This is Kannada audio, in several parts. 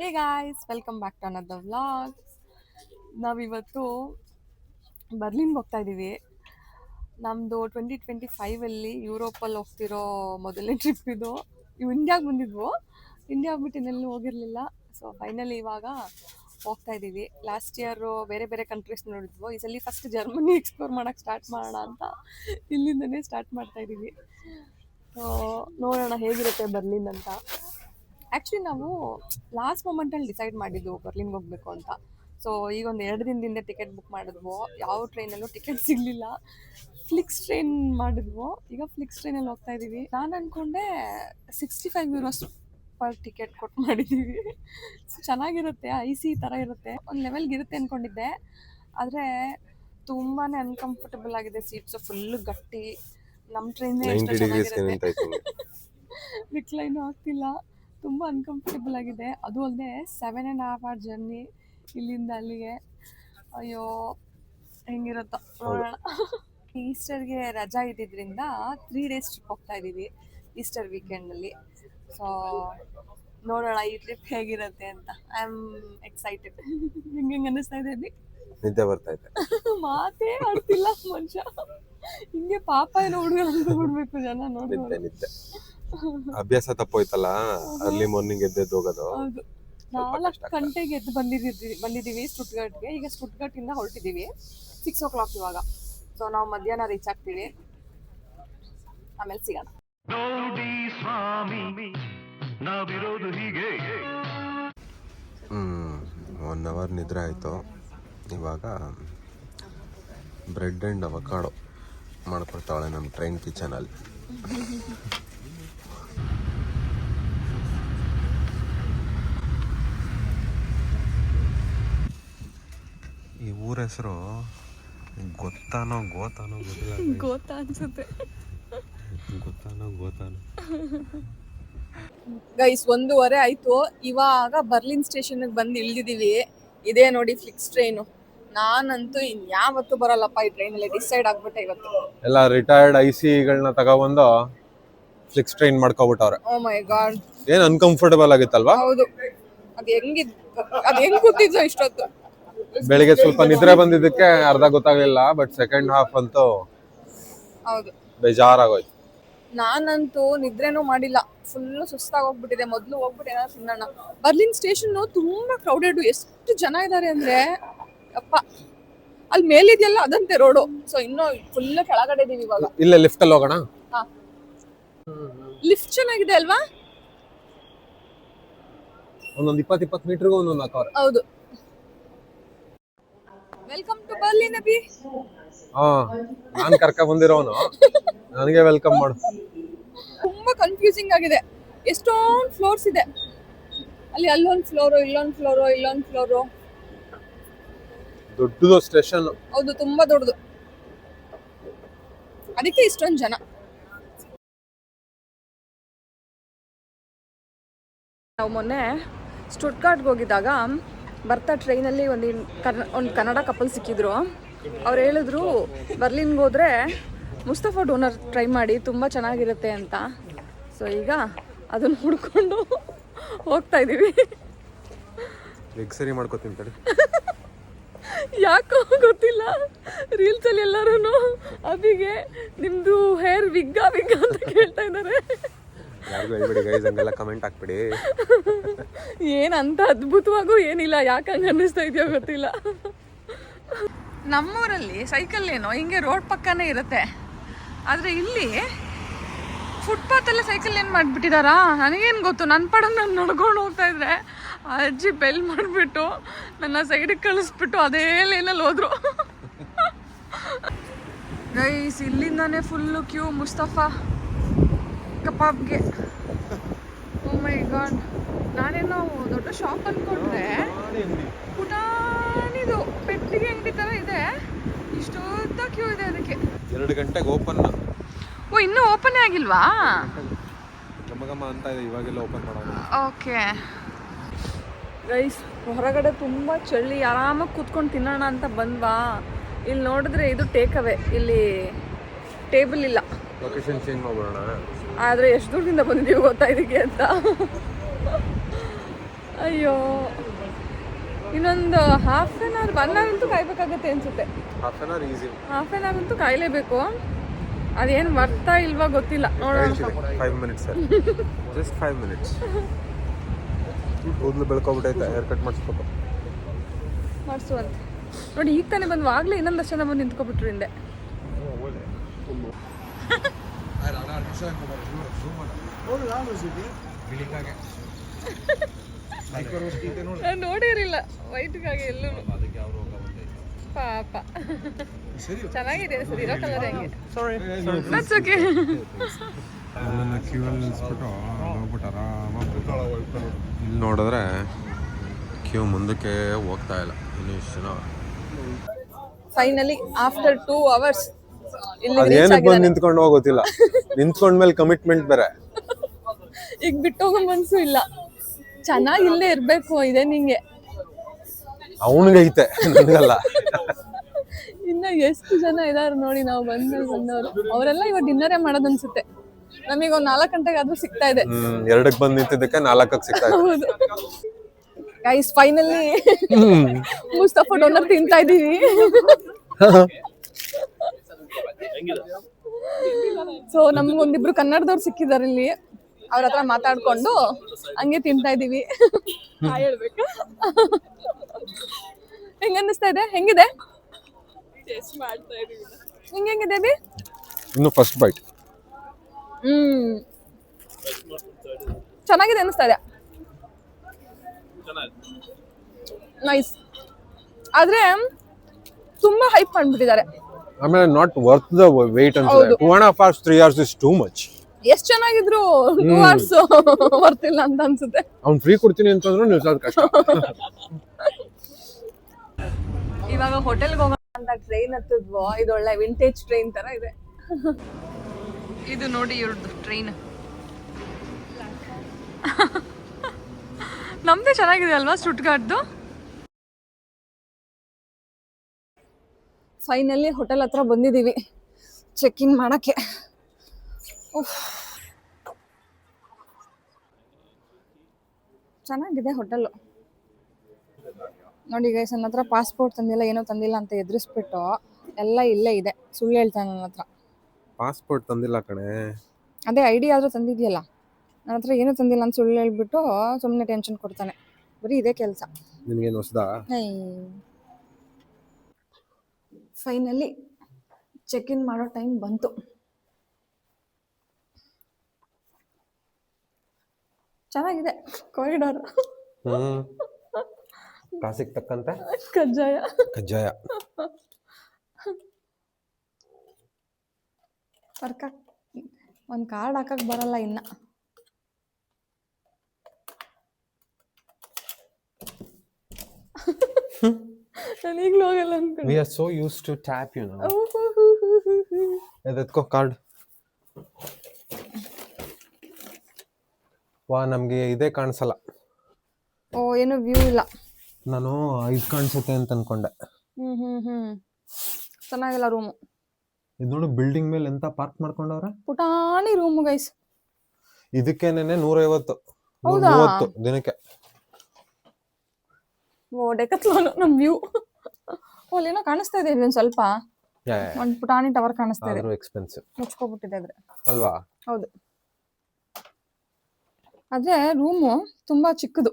Hey guys welcome back to another vlog ನಾವಿವತ್ತು ಬರ್ಲಿನ್ಗೆ ಹೋಗ್ತಾ ಇದ್ದೀವಿ ನಮ್ಮದು ಟ್ವೆಂಟಿ ಟ್ವೆಂಟಿ ಫೈವಲ್ಲಿ ಯುರೋಪಲ್ಲಿ ಹೋಗ್ತಿರೋ ಮೊದಲನೇ ಟ್ರಿಪ್ ಇದು. ಇವು ಇಂಡಿಯಾಗೆ ಬಂದಿದ್ವು. ಇಂಡಿಯಾ ಬಿಟ್ಟು ಇನ್ನೆಲ್ಲೂ ಹೋಗಿರಲಿಲ್ಲ. ಸೊ ಫೈನಲಿ ಇವಾಗ ಹೋಗ್ತಾ ಇದ್ದೀವಿ ಲಾಸ್ಟ್ ಇಯರು ಬೇರೆ ಬೇರೆ ಕಂಟ್ರೀಸ್ ನೋಡಿದ್ವು. ಈ ಸಲ ಫಸ್ಟ್ ಜರ್ಮನಿ ಎಕ್ಸ್ಪ್ಲೋರ್ ಮಾಡೋಕ್ಕೆ ಸ್ಟಾರ್ಟ್ ಮಾಡೋಣ ಅಂತ ಇಲ್ಲಿಂದನೇ ಸ್ಟಾರ್ಟ್ ಮಾಡ್ತಾ ಇದ್ದೀವಿ ಸೊ ನೋಡೋಣ ಹೇಗಿರುತ್ತೆ ಬರ್ಲಿನ್ ಅಂತ. ಆ್ಯಕ್ಚುಲಿ ನಾವು ಲಾಸ್ಟ್ ಮೂಮೆಂಟಲ್ಲಿ ಡಿಸೈಡ್ ಮಾಡಿದ್ದು ಬರ್ಲಿನ್ಗೆ ಹೋಗ್ಬೇಕು ಅಂತ. ಸೊ ಈಗ ಒಂದು ಎರಡು ದಿನದಿಂದ ಟಿಕೆಟ್ ಬುಕ್ ಮಾಡಿದ್ವು. ಯಾವ ಟ್ರೈನಲ್ಲೂ ಟಿಕೆಟ್ ಸಿಗಲಿಲ್ಲ. ಫ್ಲಿಕ್ಸ್ ಟ್ರೈನ್ ಮಾಡಿದ್ವು. ಈಗ ಫ್ಲಿಕ್ಸ್ ಟ್ರೈನಲ್ಲಿ ಹೋಗ್ತಾ ಇದ್ದೀವಿ ನಾನು ಅಂದ್ಕೊಂಡೆ sixty five euros per ticket ಕೊಟ್ಟು ಮಾಡಿದ್ದೀವಿ ಸೊ ಚೆನ್ನಾಗಿರುತ್ತೆ. ಐ ಸಿ ಥರ ಇರುತ್ತೆ. ಒಂದು ಲೆವೆಲ್ಗೆ ಇರುತ್ತೆ ಅಂದ್ಕೊಂಡಿದ್ದೆ ಆದರೆ ತುಂಬಾ ಅನ್ಕಂಫರ್ಟಬಲ್ ಆಗಿದೆ. ಸೀಟ್ಸು ಫುಲ್ಲು ಗಟ್ಟಿ. ನಮ್ಮ ಟ್ರೈನ್ ರಿಕ್ಲೈನು ಆಗ್ತಿಲ್ಲ. ತುಂಬ ಅನ್ಕಂಫರ್ಟಬಲ್ ಆಗಿದೆ. ಅದು ಅಲ್ಲದೆ seven and half hour journey ಇಲ್ಲಿಂದ ಅಲ್ಲಿಗೆ. ಅಯ್ಯೋ ಹೆಂಗಿರುತ್ತೋ ನೋಡೋಣ. ಈಸ್ಟರ್ಗೆ ರಜಾ ಇದ್ದಿದ್ದರಿಂದ ತ್ರೀ ಡೇಸ್ ಟ್ರಿಪ್ ಹೋಗ್ತಾ ಇದ್ದೀವಿ ಈಸ್ಟರ್ ವೀಕೆಂಡಲ್ಲಿ ಸೊ ನೋಡೋಣ ಈ ಟ್ರಿಪ್ ಹೇಗಿರುತ್ತೆ ಅಂತ. ಐ ಆಮ್ ಎಕ್ಸೈಟೆಡ್ ನಿಮ್ಗೆ ಹೆಂಗೆ ಅನ್ನಿಸ್ತಾ ಇದೆ? ನಿದ್ದೆ ಬರ್ತಾ ಇದೆ. ಮಾತೇ ಆಡ್ತಿಲ್ಲ ಮನುಷ್ಯ. ಹಿಂಗೆ ಪಾಪ ಏನೋ ಹುಡುಗ ಅಂತ ಬಿಡ್ಬೇಕು ಜನ ನಿದ್ದೆ ನಿದ್ದೆ. ಅಭ್ಯಾಸ ತಪ್ಪೋಯ್ತಲ್ಲ? ಅರ್ಲಿ ಮಾರ್ನಿಂಗ್ ಎದ್ದೆದ್ದು ಹೋಗೋದು. ಹೌದು. ನಾಲ್ಕು ಗಂಟೆಗೆ ಎದ್ದು ಬಂದಿದ್ದೀವಿ ಬಂದಿದ್ದೀವಿ ಸ್ಟುಟ್ಗಟ್ಗೆ ಈಗ ಸ್ಟುಟ್ಗಟ್ಟಿಂದ ಹೊರಟಿದ್ದೀವಿ. ಸಿಕ್ಸ್ ಓ ಕ್ಲಾಕ್ ಇವಾಗ. ಸೊ ನಾವು ಮಧ್ಯಾಹ್ನ ರೀಚ್ ಆಗ್ತೀವಿ. ಆಮೇಲೆ ಸಿಗೋಣ. ನೋಡಿ ಸ್ವಾಮಿ ನಾವಿರೋದು ಹೀಗೆ. ಹ್ಮ್ ಒನ್ ಅವರ್ ನಿದ್ರೆ ಆಯಿತು. ಇವಾಗ ಬ್ರೆಡ್ ಆ್ಯಂಡ್ ಅವಕಾಡೋ ಮಾಡ್ಕೊಡ್ತಾವಳೆ ನಮ್ಮ ಟ್ರೈನ್ ಕಿಚನಲ್ಲಿ ಈ ಊರ ಹೆಸರು ಗೊತ್ತಾನೋ ಗೋತಾನೋ ಗೊತ್ತಿಲ್ಲ ಗೋತಾ ಅನ್ಸುತ್ತೆ. ಗೊತ್ತಾನೋ ಗೋತಾನೋ. ಗೈಸ್ ಒಂದೂವರೆ ಆಯ್ತು. ಇವಾಗ ಬರ್ಲಿನ್ ಸ್ಟೇಷನ್ ಬಂದು ಇಳ್ದಿದೀವಿ ಇದೇ ನೋಡಿ ಫ್ಲಿಕ್ಸ್ ಟ್ರೈನು ನಾನಂತೂ ಇನ್ಯಾವತ್ತೂ ಬರಲ್ಲಪ್ಪ ಈ ಟ್ರೈನಲ್ಲಿ ಡಿಸೈಡ್ ಆಗ್ಬಿಟ್ಟೆ ಇವತ್ತು. ಎಲ್ಲ ರಿಟೈರ್ಡ್ ಐ ಸಿಗಳನ್ನ ತಗೊಬಂದು ಫ್ಲಿಕ್ಸ್ ಟ್ರೈನ್ ಮಾಡ್ಕೊಬಿಟ್ಟವ್ರೆ. ಓ ಮೈ ಗಾಡ್ ಏನ್ ಅನ್ಕಂಫರ್ಟಬಲ್ ಆಗಿತ್ತಲ್ವಾ? ಹೌದು. ಅದು ಹೆಂಗಿದ್ ಅದು ಹೆಂಗ್ ಕೂತಿದ್ವು ಇಷ್ಟೊತ್ತು. ಬೆಳಿಗ್ಗೆ ಸ್ವಲ್ಪ ನಿದ್ರೆ ಬಂದಿದ್ದಕ್ಕೆ ಅರ್ಧ ಗೊತ್ತಾಗ್ಲಿಲ್ಲ ಬಟ್ ಸೆಕೆಂಡ್ ಹಾಫ್ ಅಂತೂ ಹೌದು. ಬೇಜಾರಾಗೋಯ್ತು. ನಾನಂತೂ ನಿದ್ರೆನೂ ಮಾಡಿಲ್ಲ. ಫುಲ್ಲು ಸುಸ್ತಾಗಿ ಹೋಗ್ಬಿಟ್ಟಿದೆ ಮೊದಲು ಹೋಗ್ಬಿಟ್ಟು ಏನಾದ್ರು ತಿನ್ನೋಣ. ಬರ್ಲಿನ್ ಸ್ಟೇಷನ್ ತುಂಬಾ ಕ್ರೌಡೆಡ್ ಎಷ್ಟು ಜನ ಇದ್ದಾರೆ ಅಂದ್ರೆ ಅಪ್ಪ ಅಲ್ಲಿ ಮೇಲಿದೆಯಲ್ಲ ಅದಂತೆ ರೋಡು ಸೊ ಇನ್ನು ಫುಲ್ ಕೆಳಗಡೆ ಇದೀವಿ ಇವಾಗ. ಇಲ್ಲ ಲಿಫ್ಟ್ ಅಲ್ಲಿ ಹೋಗೋಣ? ಲಿಫ್ಟ್ ಚೆನ್ನಾಗಿದೆ ಅಲ್ವಾ? ಒಂದೊಂದು ಇಪ್ಪತ್ತು ಇಪ್ಪತ್ತು ಮೀಟರ್ಗೂ ಒಂದೊಂದು ಹಾಕವ್ರೆ ಹೌದು. ವೆಲ್ಕಮ್ ಟು ಬರ್ಲಿನ್ ಅಭಿ ಹಾ ನಾನ್ ಕರ್ಕ ಬಂದಿರೋನು. ನನಗೆ ವೆಲ್ಕಮ್ ಮಾಡು. ತುಂಬಾ ಕನ್ಫ್ಯೂಸಿಂಗ್ ಆಗಿದೆ. ಎಷ್ಟೊಂದು ಫ್ಲೋರ್ಸ್ ಇದೆ. ಅಲ್ಲಿ ಅಲ್ಲೊಂದು ಫ್ಲೋರು ಇಲ್ಲೊಂದು ಫ್ಲೋರು ಇಲ್ಲೊಂದು ಫ್ಲೋರು ದೊಡ್ಡದು ಸ್ಟೇಷನ್ ಹೌದು ತುಂಬಾ ದೊಡ್ಡದು. ಅದಕ್ಕೆ ಇಷ್ಟೊಂದು ಜನ. ನಾವು ಮೊನ್ನೆ ಸ್ಟುಡ್ಕಾರ್ಟ್ಗೆ ಹೋಗಿದ್ದಾಗ ಬರ್ತಾ ಟ್ರೈನಲ್ಲಿ ಒಂದು ಕನ್ನ ಒಂದು ಕನ್ನಡ ಕಪಲ್ ಸಿಕ್ಕಿದ್ರು. ಅವ್ರು ಹೇಳಿದ್ರು ಬರ್ಲಿನ್ಗೆ ಹೋದ್ರೆ ಮುಸ್ತಫಾ ಡೋನರ್ ಟ್ರೈ ಮಾಡಿ ತುಂಬ ಚೆನ್ನಾಗಿರುತ್ತೆ ಅಂತ. ಸೊ ಈಗ ಅದನ್ನು ಹುಡ್ಕೊಂಡು ಹೋಗ್ತಾ ಇದ್ದೀವಿ ಸರಿ ಮಾಡ್ಕೋತೀನಿ ತಡಿ. ಯಾಕೋ ಗೊತ್ತಿಲ್ಲ. ರೀಲ್ಸ್ ಅಲ್ಲಿ ಎಲ್ಲರೂ ಅಭಿಗೆ ನಿಮ್ದು ಹೇರ್ ವಿಗ್ಗ ವಿಗ್ಗ ಅಂತ ಕೇಳ್ತಾ ಇದ್ದಾರೆ ಯಾರಿಗೂ ಹೇಳ್ಬಿಡಿ ಗೈಸ್ ಹಂಗೆಲ್ಲ ಕಮೆಂಟ್ ಹಾಕ್ಬಿಡಿ. ಏನಂತ ಅದ್ಭುತವಾಗೂ ಏನಿಲ್ಲ, ಯಾಕೆ ಹಂಗೆ ಅನ್ನಿಸ್ತಾ ಇದೆಯೋ ಗೊತ್ತಿಲ್ಲ. ನಮ್ಮೂರಲ್ಲಿ ಸೈಕಲ್ ಏನೋ, ಹಿಂಗೆ ರೋಡ್ ಪಕ್ಕನೇ ಇರುತ್ತೆ. ಆದರೆ ಇಲ್ಲಿ ಫುಟ್ಪಾತಲ್ಲೇ ಸೈಕಲ್ ಏನು ಮಾಡಿಬಿಟ್ಟಿದಾರಾ? ನನಗೇನು ಗೊತ್ತು ನನ್ನ ಪಡ ನಾನು ನಡ್ಕೊಂಡು ಹೋಗ್ತಾ ಇದ್ರೆ ಆ ಅಜ್ಜಿ ಬೆಲ್ ಮಾಡಿಬಿಟ್ಟು ನನ್ನ ಸೈಡಿಗೆ ಕಳಿಸ್ಬಿಟ್ಟು ಅದೇ ಲೈನಲ್ಲಿ ಹೋದ್ರು. ಗೈಸ್ ಇಲ್ಲಿಂದಾನೇ ಫುಲ್ಲು ಕ್ಯೂ ಮುಸ್ತಫಾ. ಕಬಾಬ್ಗೆ ಓ ಮೈ ಗಾಡ್ ನಾನೇನೋ ದೊಡ್ಡ ಶಾಪ್ ಅನ್ಕೊಂಡ್ರೆ ಪುಟಾಣಿದು ಪೆಟ್ಟಿಗೆ ಅಂಗಡಿ ಥರ ಇದೆ. ಇಷ್ಟೊತ್ತ ಕ್ಯೂ ಇದೆ ಅದಕ್ಕೆ. ಎರಡು ಗಂಟೆಗೆ ಓಪನ್ ಓ ಇನ್ನೂ ಓಪನ್ ಆಗಿಲ್ವಾ? ಗಮ ಗಮ ಅಂತ ಇದೆ ಇವಾಗೆಲ್ಲ ಓಪನ್ ಮಾಡೋದು. ಓಕೆ ಗೈಸ್ ಹೊರಗಡೆ ತುಂಬ ಚಳಿ ಆರಾಮಾಗಿ ಕೂತ್ಕೊಂಡು ತಿನ್ನೋಣ ಅಂತ ಬಂದ್ವಾ? ಇಲ್ಲಿ ನೋಡಿದ್ರೆ ಇದು ಟೇಕ್ ಅವೇ ಇಲ್ಲಿ ಟೇಬಲ್ ಇಲ್ಲ. ಲೊಕೇಶನ್ ಚೇಂಜ್ ಮಾಡ್ಬಿಡೋಣ. ಆದರೆ ಎಷ್ಟು ದೂರದಿಂದ ಬಂದಿದ್ದೀವಿ ಗೊತ್ತಾ ಇದಕ್ಕೆ ಅಂತ? ಅಯ್ಯೋ. ಇನ್ನೊಂದು half an hour one hour ಅಂತೂ ಕಾಯ್ಬೇಕಾಗತ್ತೆ ಅನ್ಸುತ್ತೆ. Half an hour easy half an hour ಅಂತೂ ಕಾಯಲೇಬೇಕು. ಅದೇನು ಬರ್ತಾ ಇಲ್ವಾ ಗೊತ್ತಿಲ್ಲ. ನೋಡೋಣ. Five minutes just five minutes ಕೂದಲು ಬೆಳ್ಕೊಬಿಟ್ಟೈತೆ ಹೇರ್ ಕಟ್ ಮಾಡಿಸ್ಬೇಕು. ಮಾಡಿಸುವಂತೆ ನೋಡಿ ಈಗ ತಾನೇ ಬಂದು ಆಗಲೇ ಇನ್ನೊಂದಷ್ಟು ಜನ ಬಂದು ನಿಂತ್ಕೊಬಿಟ್ರು ಹಿಂದೆ. ನಾನು ವೈಟ್ ವೈಟ್ಗಾಗಿ ಎಲ್ಲೂ. ಪಾಪ. ಚೆನ್ನಾಗಿದೆ ಸರ್ ಇರೋ ಕಲರ್ ಹೆಂಗೆ. ದಟ್ಸ್ ಓಕೆ ಹೋಗ್ಬಿಟ್ಟು ಆರಾಮಾಗಿ ಇಲ್ಲಿ ನೋಡಿದ್ರೆ ಕ್ಯೂ ಮುಂದಕ್ಕೆ ಹೋಗ್ತಾ ಇಲ್ಲ ಇನ್ನು ಇಷ್ಟು ಜನ. ಫೈನಲಿ ಆಫ್ಟರ್ ಟೂ ಅವರ್ಸ್ ಅದೇನಕ್ಕೆ ರೀಚ್ ಬಂದು ನಿಂತ್ಕೊಂಡು ಹೋಗೋತಿಲ್ಲ ನಿಂತ್ಕೊಂಡ್ಮೇಲೆ ಕಮಿಟ್ಮೆಂಟ್ ಬೇರೆ. ಈಗ ಬಿಟ್ಟು ಹೋಗೋ ಮನ್ಸು ಇಲ್ಲ. ಚೆನ್ನಾಗಿ ಇಲ್ಲೇ ಇರ್ಬೇಕು ಇದೆ ನಿಂಗೆ. ಅವನಿಗೈತೆ ನನಗಲ್ಲ ಇನ್ನ ಎಷ್ಟು ಜನ ಇದಾರೆ ನೋಡಿ ನಾವು ಬಂದ್ಮೇಲೆ ಬಂದವರು. ಅವರೆಲ್ಲ ಇವಾಗ ಡಿನ್ನರೇ ಮಾಡೋದು ಅನ್ಸುತ್ತೆ ನಮಗೆ ಒಂದ್ ನಾಲ್ಕು ಗಂಟೆಗೆ ಆದ್ರೂ ಸಿಗ್ತಾ ಇದೆ. ಎರಡಕ್ಕೆ ಬಂದು ನಿಂತಿದ್ದಕ್ಕೆ ನಾಲ್ಕಕ್ಕೆ ಸಿಗ್ತಾ ಇದೆ. ಗೈಸ್ ಫೈನಲಿ ಮುಸ್ತಫಾ ಡೋನರ್ ತಿಂತಾ ಇದೀವಿ. ಸೊ ನಮ್ಗೊಂದಿಬ್ರು ಕನ್ನಡದವ್ರು ಸಿಕ್ಕಿದಾರೆ ಇಲ್ಲಿ. ಅವ್ರ ಹತ್ರ ಮಾತಾಡ್ಕೊಂಡು ಹಂಗೆ ತಿಂತಾ ಇದೀವಿ ಹೆಂಗ ಅನ್ನಿಸ್ತಾ ಇದೆ? ಹೆಂಗಿದೆ? ಹಿಂಗ ಹೆಂಗಿದೆ ಬಿ ಇನ್ನು ಫಸ್ಟ್ ಬೈಟ್ ಹ್ಮ್. ಚೆನ್ನಾಗಿದೆ ಅನಿಸ್ತಾ ಇದೆ. ನೈಸ್ ಆದ್ರೆ ತುಂಬಾ ಹೈಪ್ ಮಾಡ್ಬಿಟ್ಟಿದ್ದಾರೆ. ಆಮೇಲೆ ನಾಟ್ ವರ್ತ್ ದ ವೇಟ್ ಅಂತ. Two and half hours three hours is too much ಎಷ್ಟ್ ಚೆನ್ನಾಗಿದ್ರು ಟೂ ಅವರ್ಸ್ ಬರ್ತಿಲ್ಲ ಅಂತ ಅನ್ಸುತ್ತೆ. ಅವ್ನ್ ಫ್ರೀ ಕೊಡ್ತೀನಿ ಅಂತಂದ್ರು ನಿಲ್ಸೋದು ಕಷ್ಟ. ಇವಾಗ ಹೋಟೆಲ್ಗೆ ಹೋಗೋಣ ಅಂತ ಟ್ರೈನ್ ಹತ್ತಿದ್ವೋ? ಇದು ಒಳ್ಳೆ ವಿಂಟೇಜ್ ಟ್ರೈನ್ ತರ ಇದೆ. ಇದು ನೋಡಿ ಇವ್ರದ್ದು ಟ್ರೈನ್ ನಮ್ದೇ ಚೆನ್ನಾಗಿದೆ ಅಲ್ವಾ ಸ್ಟುಟ್ಗಾರ್ಡ್ದು ಫೈನಲಿ ಹೋಟೆಲ್ ಹತ್ರ ಬಂದಿದ್ದೀವಿ ಚೆಕ್ ಇನ್ ಮಾಡೋಕ್ಕೆ. ಚೆನ್ನಾಗಿದೆ ಹೋಟೆಲ್ ನೋಡಿ ಗೈಸ್ ನನ್ನ ಹತ್ರ ಪಾಸ್ಪೋರ್ಟ್ ತಂದಿಲ್ಲ ಏನೋ ತಂದಿಲ್ಲ ಅಂತ ಎದುರಿಸ್ಬಿಟ್ಟು ಎಲ್ಲ ಇಲ್ಲೇ ಇದೆ. ಸುಳ್ಳು ಹೇಳ್ತಾನೆ ನನ್ನ ಹತ್ರ. ಪಾಸ್ಪೋರ್ಟ್ ತಂದಿಲ್ಲ ಕಣೆ. ಅದೇ ಐ ಡಿ ಆದರೂ ತಂದಿದೆಯಲ್ಲ. ನನ್ನ ಹತ್ರ ಏನೂ ತಂದಿಲ್ಲ ಅಂತ ಸುಳ್ಳು ಹೇಳ್ಬಿಟ್ಟು ಸುಮ್ಮನೆ ಟೆನ್ಷನ್ ಕೊಡ್ತಾನೆ. ಬರೀ ಇದೇ ಕೆಲಸ. ನಿನಗೇನು ಹೊಸದಾ? ಫೈನಲಿ ಚೆಕ್ ಇನ್ ಮಾಡೋ ಟೈಮ್ ಬಂತು. ಚೆನ್ನಾಗಿದೆ ಕಾರಿಡಾರ್ ಹ್ಮ್. ಕಾಸಿಗೆ ತಕ್ಕಂತೆ. ಕಜ್ಜಾಯ. ಕಜ್ಜಾಯ. ಅರ್ಕ ಒಂದು ಕಾರ್ಡ್ ಹಾಕಕ್ ಬರಲ್ಲ ಇನ್ನ. ನಾನು ಈಗಲೂ ಹೋಗಲ್ಲ ಅನ್ಕೊಂಡು. We are so used to tap you know ಎತ್ಕೋ card ವಾ ನಮಗೆ ಇದೇ ಕಾಣಿಸಲ್ಲ. ಓ ಏನು ವ್ಯೂ ಇಲ್ಲ. ನಾನು ಇದು ಕಾಣಿಸುತ್ತೆ ಅಂತ ಅನ್ಕೊಂಡೆ. ಹ್ಮ್ ಹ್ಮ್ ಹ್ಮ್. ಚೆನ್ನಾಗಿಲ್ಲ ರೂಮು ಇದು ನೋಡು ಬಿಲ್ಡಿಂಗ್ ಮೇಲೆ ಎಂತ ಪಾರ್ಕ್ ಮಾಡ್ಕೊಂಡವ್ರೆ? ಪುಟಾಣಿ ರೂಮ್ ಗೈಸ್ ಇದಕ್ಕೇನೆ ನೂರೈವತ್ತು. ನೂರ ಹೌದಾ? ಮೂವತ್ತು ದಿನಕ್ಕೆ. ಓ ಡೆಕತ್ಲೋನು ನಮ್ ವ್ಯೂ. ಅಲ್ಲೇನೋ ಕಾಣಿಸ್ತಾ ಇದೆ ಇದೊಂದು ಸ್ವಲ್ಪ. ಒಂದು ಪುಟಾಣಿ ಟವರ್ ಕಾಣಿಸ್ತಾ ಇದೆ. ಎಕ್ಸ್ಪೆನ್ಸಿವ್ ಮುಚ್ಕೊಬಿಟ್ಟಿದೆ ಆದ್ರೆ. ಅಲ್ವಾ? ಹೌದು. ಆದ್ರೆ ರೂಮು ತುಂಬಾ ಚಿಕ್ಕದು.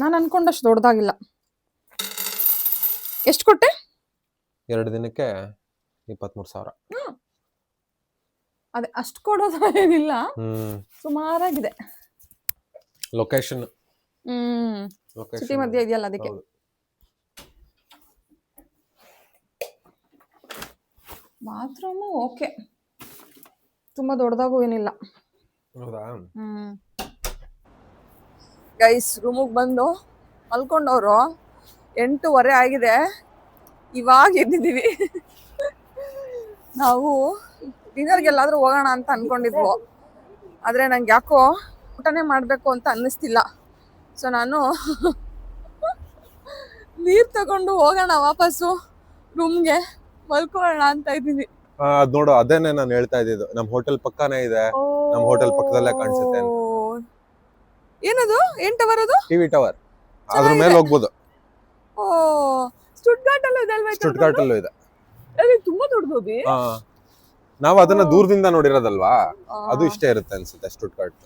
ನಾನು ಅನ್ಕೊಂಡಷ್ಟು ದೊಡ್ಡದಾಗಿಲ್ಲ. ಎಷ್ಟು ಕೊಟ್ಟೆ? ಎರಡು ದಿನಕ್ಕೆ ಇಪ್ಪತ್ಮೂರು ಸಾವಿರ. ಅದೇ ಅಷ್ಟು ಕೊಡೋದು ಏನಿಲ್ಲ. ಸುಮಾರಾಗಿದೆ. ಲೊಕೇಶನ್ ಹ್ಮ್. ಸಿಟಿ ಮಧ್ಯ ಇದೆಯಲ್ಲ ಅದಕ್ಕೆ ಬಾತ್ರೂಮು ಓಕೆ ತುಂಬಾ ದೊಡ್ಡದಾಗೂ ಏನಿಲ್ಲ ಹೌದಾ ಹ್ಮ್ ಗೈಸ್ ರೂಮಿಗೆ ಬಂದು ಮಲ್ಕೊಂಡವ್ರು ಎಂಟೂವರೆ ಆಗಿದೆ. ಇವಾಗ ಎದ್ದಿದ್ದೀವಿ. ನಾವು ಡಿನ್ನರ್ಗೆಲ್ಲಾದ್ರೂ ಹೋಗೋಣ ಅಂತ ಅನ್ಕೊಂಡಿದ್ವು. ಆದರೆ ನಂಗೆ ಯಾಕೋ ಊಟನೇ ಮಾಡಬೇಕು ಅಂತ ಅನ್ನಿಸ್ತಿಲ್ಲ. ಸೊ ನಾನು ನೀರು ತಗೊಂಡು ಹೋಗೋಣ ವಾಪಸ್ಸು ರೂಮ್ಗೆ ಮಲ್ಕೊಳ್ಳೋಣ ಅಂತ ಇದ್ದೀನಿ. ಅದ್ ನೋಡು ಅದೇನೆ ನಾನು ಹೇಳ್ತಾ ಇದ್ದಿದ್ದು. ನಮ್ ಹೋಟೆಲ್ ಪಕ್ಕನೇ ಇದೆ. ನಮ್ ಹೋಟೆಲ್ ಪಕ್ಕದಲ್ಲೇ ಕಾಣಿಸುತ್ತೆ ಅಂತ. ಏನದು? ಏನ್ ಟವರ್ ಅದು? ಟಿವಿ ಟವರ್ ಅದ್ರ ಮೇಲೆ ಹೋಗ್ಬೋದು. ಓ ಸ್ಟುಟ್ಗಾರ್ಟ್ ಅಲ್ಲ ಇದೆ ಅಲ್ವಾ ಸ್ಟುಟ್ಗಾರ್ಟ್ ಅಲ್ಲೂ ಇದೆ. ಅದು ತುಂಬಾ ದೊಡ್ಡದು ಹಾ. ನಾವು ಅದನ್ನ ದೂರದಿಂದ ನೋಡಿರೋದಲ್ವಾ? ಅದು ಇಷ್ಟೇ ಇರುತ್ತೆ ಅನ್ಸುತ್ತೆ ಸ್ಟುಟ್ಗಾರ್ಟ್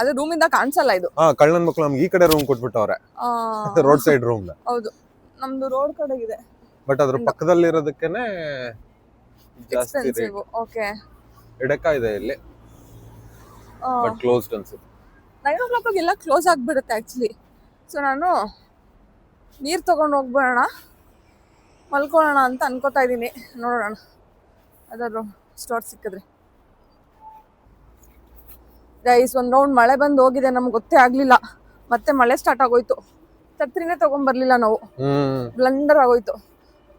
ಅದು ಇಂದ ಕಾಣಿಸಲ್ಲ ಇದು. ಹಾ ಕಳ್ಳನ್ ಮಕ್ಳು ನಮ್ಗೆ ಈ ಕಡೆ ರೂಮ್ ಕೊಟ್ಬಿಟ್ಟವ್ರೆ. ರೋಡ್ ಸೈಡ್ ರೂಮ್ ಹೌದು. ನಮ್ದು ರೋಡ್ ಕಡೆಗಿದೆ. ಬಟ್ ಅದ್ರ ಪಕ್ಕದಲ್ಲಿರೋದಕ್ಕೇನೆ ಜಾಸ್ತಿ ರೇಟ್ ಓಕೆ ಎಡಕ ಇದೆ ಇಲ್ಲಿ. ಬಟ್ ಕ್ಲೋಸ್ಡ್ ಅನ್ಸುತ್ತೆ. ನೈನ್ ಓ ಕ್ಲಾಕ್ ಎಲ್ಲ ಕ್ಲೋಸ್ ಆಗ್ಬಿಡುತ್ತೆ ಆ್ಯಕ್ಚುಲಿ ಸೊ ನಾನು ನೀರು ತೊಗೊಂಡು ಹೋಗ್ಬಿಡೋಣ ಮಲ್ಕೊಳ್ಳೋಣ ಅಂತ ಅನ್ಕೋತಾ ಇದ್ದೀನಿ. ನೋಡೋಣ. ಅದಾದ್ರು ಸ್ಟೋರ್ ಸಿಕ್ಕಿದ್ರೆ. ಗೈಸ್ ಒಂದು ರೌಂಡ್ ಮಳೆ ಬಂದು ಹೋಗಿದೆ ನಮ್ಗೆ ಗೊತ್ತೇ ಆಗ್ಲಿಲ್ಲ. ಮತ್ತೆ ಮಳೆ ಸ್ಟಾರ್ಟ್ ಆಗೋಯ್ತು. ಛತ್ರಿನೇ ತಗೊಂಡ್ಬರ್ಲಿಲ್ಲ ನಾವು. ಬ್ಲಂಡರ್ ಆಗೋಯ್ತು.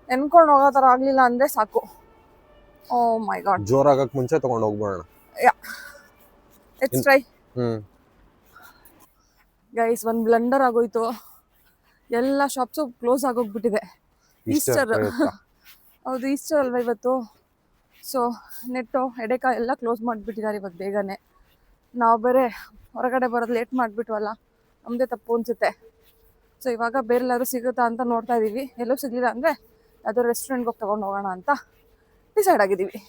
ನೆನ್ಕೊಂಡು ಹೋಗೋ ತರ ಆಗ್ಲಿಲ್ಲ ಅಂದ್ರೆ ಸಾಕು. Oh ಓ ಮೈ ಗಾಡ್ ಜೋರಾಗಕ್ ಮುಂಚೆ ತಗೊಂಡು ಹೋಗ್ಬೋಣ ಲೆಟ್ಸ್ ಟ್ರೈ ಹ್ಮ್. ಗೈಸ್ ಒಂದು ಬ್ಲಂಡರ್ ಆಗೋಯ್ತು. ಎಲ್ಲ ಶಾಪ್ಸು ಕ್ಲೋಸ್ ಆಗೋಗ್ಬಿಟ್ಟಿದೆ. ಈಸ್ಟರ್. ಹೌದು ಈಸ್ಟರ್ ಅಲ್ವಾ ಇವತ್ತು? ಸೊ ನೆಟ್ಟು ಎಡೆಕ ಎಲ್ಲ ಕ್ಲೋಸ್ ಮಾಡಿಬಿಟ್ಟಿದ್ದಾರೆ ಇವತ್ತು ಬೇಗನೆ. ನಾವು ಬೇರೆ ಹೊರಗಡೆ ಬರೋದು ಲೇಟ್ ಮಾಡಿಬಿಟ್ವಲ್ಲ ನಮ್ಮದೇ ತಪ್ಪು ಅನಿಸುತ್ತೆ. ಸೊ ಇವಾಗ ಬೇರೆ ಎಲ್ಲಾದ್ರೂ ಸಿಗುತ್ತಾ ಅಂತ ನೋಡ್ತಾ ಇದ್ದೀವಿ ಎಲ್ಲೂ ಸಿಗಲಿಲ್ಲ ಅಂದರೆ ಯಾವುದೋ ರೆಸ್ಟೋರೆಂಟ್ಗೆ ಹೋಗಿ ತೊಗೊಂಡು ಹೋಗೋಣ ಅಂತ ಡಿಸೈಡ್ ಆಗಿದ್ದೀವಿ.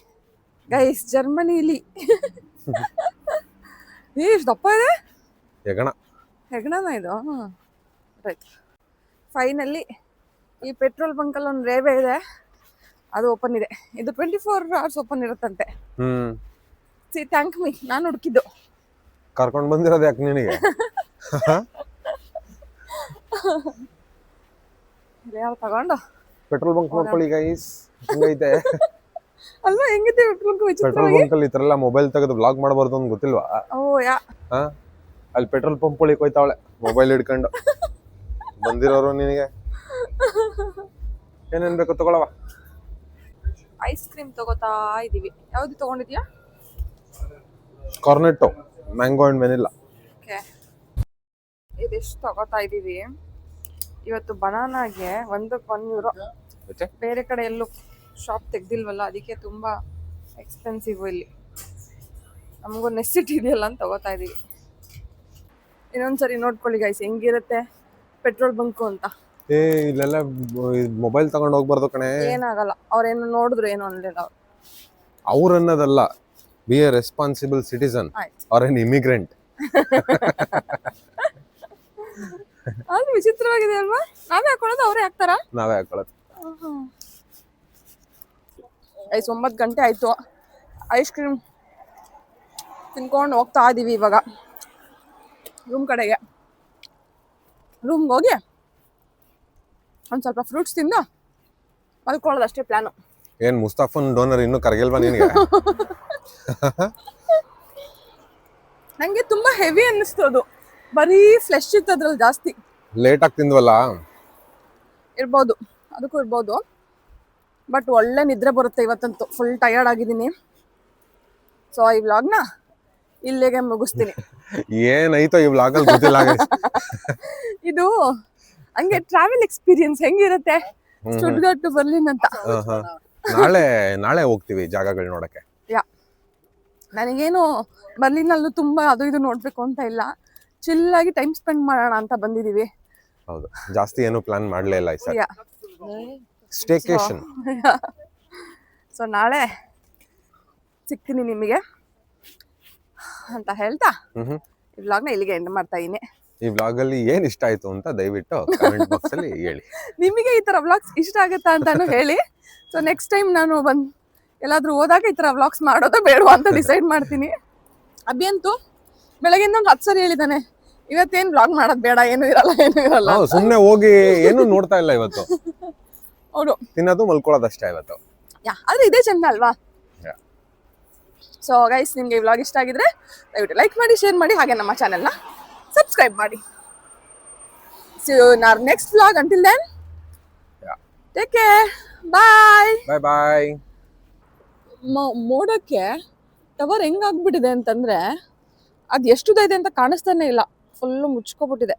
ಗೈಸ್ ಜರ್ಮನಿಲಿ ಎಷ್ಟು ದಪ್ಪ ಇದೆ? ಹೆಗಣ ಹೆಗ್ಣನ ಇದು? ರೈಟ್ ಫೈನಲ್ಲಿ ಈ ಪೆಟ್ರೋಲ್ ಬಂಕಲ್ಲಿ ಒಂದು ರೇವೆ ಇದೆ. ಅದು ಓಪನ್ ಇದೆ. ಇದು ಟ್ವೆಂಟಿ ಫೋರ್ ಅವರ್ಸ್ ಓಪನ್ ಇರುತ್ತಂತೆ ಸಿ ಥ್ಯಾಂಕ್ ಮೀ ನಾನು ಹುಡುಕಿದ್ದು. ಕರ್ಕೊಂಡ್ ಬಂದಿರೋದು ಯಾಕೆ ನಿನಗೆ? ತಗೊಂಡು. ಪೆಟ್ರೋಲ್ ಬಂಕ್ ನೋಡ್ಕೊಳ್ಳಿ ಗೈಸ್ ಹಂಗೈತೆ? ಅಲ್ವಾ ಹೆಂಗಿದೆ ಪೆಟ್ರೋಲ್ ಬಂಕ್ ಪೆಟ್ರೋಲ್ ಬಂಕ್ ಅಲ್ಲಿ ಈ ತರ ಎಲ್ಲ ಮೊಬೈಲ್ ತೆಗೆದು ಬ್ಲಾಗ್ ಮಾಡಬಾರ್ದು ಅಂತ ಗೊತ್ತಿಲ್ವಾ? ಓ ಯಾ. ಹಾ? ಅಲ್ಲಿ ಪೆಟ್ರೋಲ್ ಪಂಪ್ ಒಳಗೆ ಹೋಯ್ತಾವಳೆ ಮೊಬೈಲ್ ಹಿಡ್ಕೊಂಡು. ಬಂದಿರೋರು ನಿನಗೆ. ಏನೇನ್ ಬೇಕು ತಗೊಳವ ಐಸ್ ಕ್ರೀಮ್ ತಗೋತಾ ಇದೀವಿ. ಯಾವ್ದು ತಗೊಂಡಿದ್ಯಾ? Cornetto mango and vanilla okay ಇದೆಷ್ಟು ತಗೋತಾ ಇದ್ದೀವಿ ಇವತ್ತು ಬನಾನಾಗೆ ಒಂದಕ್ಕೆ ಒನ್ ಯೂರೋ ಬೇರೆ ಕಡೆ ಎಲ್ಲೂ ಶಾಪ್ ತೆಗ್ದಿಲ್ವಲ್ಲ ಅದಕ್ಕೆ ತುಂಬ ಎಕ್ಸ್ಪೆನ್ಸಿವ್ ಇಲ್ಲಿ. ನಮಗೂ ನೆಸಿಟಿ ಇದೆಯಲ್ಲ ಅಂತ ತಗೋತಾ ಇದೀವಿ. ಇನ್ನೊಂದ್ಸರಿ ನೋಡ್ಕೊಳ್ಳಿ ಗೈಸ್ ಹೆಂಗಿರುತ್ತೆ ಪೆಟ್ರೋಲ್ ಬಂಕು ಅಂತ. ಏ ಇಲ್ಲೆಲ್ಲ ಮೊಬೈಲ್ ತಗೊಂಡು ಹೋಗ್ಬಾರ್ದು ಕಣೆ. ಏನಾಗಲ್ಲ ಅವ್ರೇನು ನೋಡಿದ್ರು ಏನು ಅನ್ಲಿಲ್ಲ ಅವ್ರು. ಅವ್ರ ಅನ್ನೋದಲ್ಲ be a responsible citizen or an immigrant ಅದು ವಿಚಿತ್ರವಾಗಿದೆ ಅಲ್ವಾ? ನಾವೇ ಹಾಕೊಳ್ಳೋದು ಅವರೇ ಹಾಕ್ತಾರಾ? ನಾವೇ ಹಾಕೊಳ್ಳೋದು. ಐಸ್ ಒಂಬತ್ತು ಗಂಟೆ ಆಯಿತು. ಐಸ್ ಕ್ರೀಮ್ ತಿನ್ಕೊಂಡು ಹೋಗ್ತಾ ಇದ್ದೀವಿ ಇವಾಗ. ರೂಮ್ ಕಡೆಗೆ. ರೂಮ್ಗೆ ಹೋಗಿ ಒಂದು ಸ್ವಲ್ಪ ಫ್ರೂಟ್ಸ್ ತಿಂದು ಮಲ್ಕೊಳ್ಳೋದು ಅಷ್ಟೇ ಪ್ಲ್ಯಾನು ಏನ್ ಮುಸ್ತಾಫನ್ ಡೋನರ್ ಇನ್ನೂ ಕರಗಿಲ್ವಾ ನಿನಗೆ? ನಂಗೆ ತುಂಬಾ ಹೆವಿ ಅನ್ನಿಸ್ತು ಅದು. ಬರೀ ಫ್ಲೆಶ್ ಇತ್ತು ಅದ್ರಲ್ಲಿ ಜಾಸ್ತಿ. ಲೇಟ್ ಆಗಿ ತಿಂದ್ವಲ್ಲ? ಇರ್ಬೋದು. ಅದಕ್ಕೂ ಇರ್ಬೋದು. ಬಟ್ ಒಳ್ಳೆ ನಿದ್ರೆ ಬರುತ್ತೆ ಇವತ್ತಂತೂ. ಫುಲ್ ಟಯರ್ಡ್ ಆಗಿದ್ದೀನಿ. ಸೊ ಈ ವ್ಲಾಗ್ನ ಇಲ್ಲಿಗೆ ಮುಗಿಸ್ತೀನಿ. ಏನೈತೋ ಈ ವ್ಲಾಗಲ್ಲಿ ಗೊತ್ತಿಲ್ಲ. ಇದು ಹಂಗೆ ಟ್ರಾವೆಲ್ ಎಕ್ಸ್ಪೀರಿಯನ್ಸ್ ಹೆಂಗಿರುತ್ತೆ? ಸ್ಟುಡ್ಗಟ್ ಟು ಬರ್ಲಿನ್ ಅಂತ. ನಾಳೆ ನಾಳೆ ಹೋಗ್ತೀವಿ ಜಾಗಗಳು ನೋಡಕ್ಕೆ. ಯಾ. ನನಗೇನು ಬರ್ಲಿನಲ್ಲೂ ತುಂಬಾ ಅದು ಇದು ನೋಡ್ಬೇಕು ಅಂತ ಇಲ್ಲ. ಚಿಲ್ಲಾಗಿ ಟೈಮ್ ಸ್ಪೆಂಡ್ ಮಾಡೋಣ ಅಂತ ಬಂದಿದೀವಿ. ಹೌದು. ಜಾಸ್ತಿ ಏನು ಪ್ಲಾನ್ ಮಾಡ್ಲೇ ಇಲ್ಲ ಈ ಸರಿ ಯಾ. ಸ್ಟೇಕೇಶನ್ ಸೊ ನಾಳೆ ಸಿಗ್ತೀನಿ ನಿಮಗೆ ಅಂತ ಹೇಳ್ತಾ. ಹ್ಮ್ ಈ ವ್ಲಾಗ್ನ ಇಲ್ಲಿಗೆ ಎಂಡ್ ಮಾಡ್ತಾ ಇದೀನಿ ಈ ವ್ಲಾಗ್ ಅಲ್ಲಿ ಏನ್ ಇಷ್ಟ ಆಯ್ತು ಅಂತ ದಯವಿಟ್ಟು ಕಮೆಂಟ್ ಬಾಕ್ಸ್ ಅಲ್ಲಿ ಹೇಳಿ. ನಿಮಗೆ ಈ ತರ ವ್ಲಾಗ್ಸ್ ಇಷ್ಟ ಆಗುತ್ತಾ ಅಂತಾನು ಹೇಳಿ. ಸೊ ನೆಕ್ಸ್ಟ್ ಟೈಮ್ ನಾನು ಬಂದು ಎಲ್ಲಾದ್ರೂ ಹೋದಾಗ ಈ ಥರ ವ್ಲಾಗ್ಸ್ ಮಾಡೋದು ಬೇಡವಾ ಅಂತ ಡಿಸೈಡ್ ಮಾಡ್ತೀನಿ. ಅಭಿ ಅಂತೂ ಬೆಳಗಿಂದ ಒಂದು ಹತ್ತು ಸರಿ ಹೇಳಿದ್ದಾನೆ ಇವತ್ತೇನು ವ್ಲಾಗ್ ಮಾಡೋದು ಬೇಡ ಏನು ಇರಲ್ಲ ಏನು ಇರಲ್ಲ ಸುಮ್ಮನೆ ಹೋಗಿ ಏನು ನೋಡ್ತಾ ಇಲ್ಲ ಇವತ್ತು. ಹೌದು. ತಿನ್ನೋದು ಮಲ್ಕೊಳ್ಳೋದಷ್ಟೇ ಇವತ್ತು. ಯಾ ಆದ್ರೆ ಇದೇ ಚೆಂದ ಅಲ್ವಾ. ಸೊ ಗೈಸ್ ನಿಮಗೆ ಈ ವ್ಲಾಗ್ ಇಷ್ಟ ಆಗಿದ್ರೆ ದಯವಿಟ್ಟು ಲೈಕ್ ಮಾಡಿ ಶೇರ್ ಮಾಡಿ ಹಾಗೆ ನಮ್ಮ ಚಾನೆಲ್ನ ಸಬ್ಸ್ಕ್ರೈಬ್ ಮಾಡಿ. So nor next vlog until then. Take care bye bye bye ಮೋಡಕ್ಕೆ tower ಹೆಂಗಾಗ್ಬಿಟ್ಟಿದೆ ಅಂತಂದ್ರೆ ಅದು ಎಷ್ಟು ಇದೆ ಅಂತ ಕಾಣಿಸ್ತಾನೆ ಇಲ್ಲ. ಫುಲ್ಲು ಮುಚ್ಕೊಬಿಟ್ಟಿದೆ.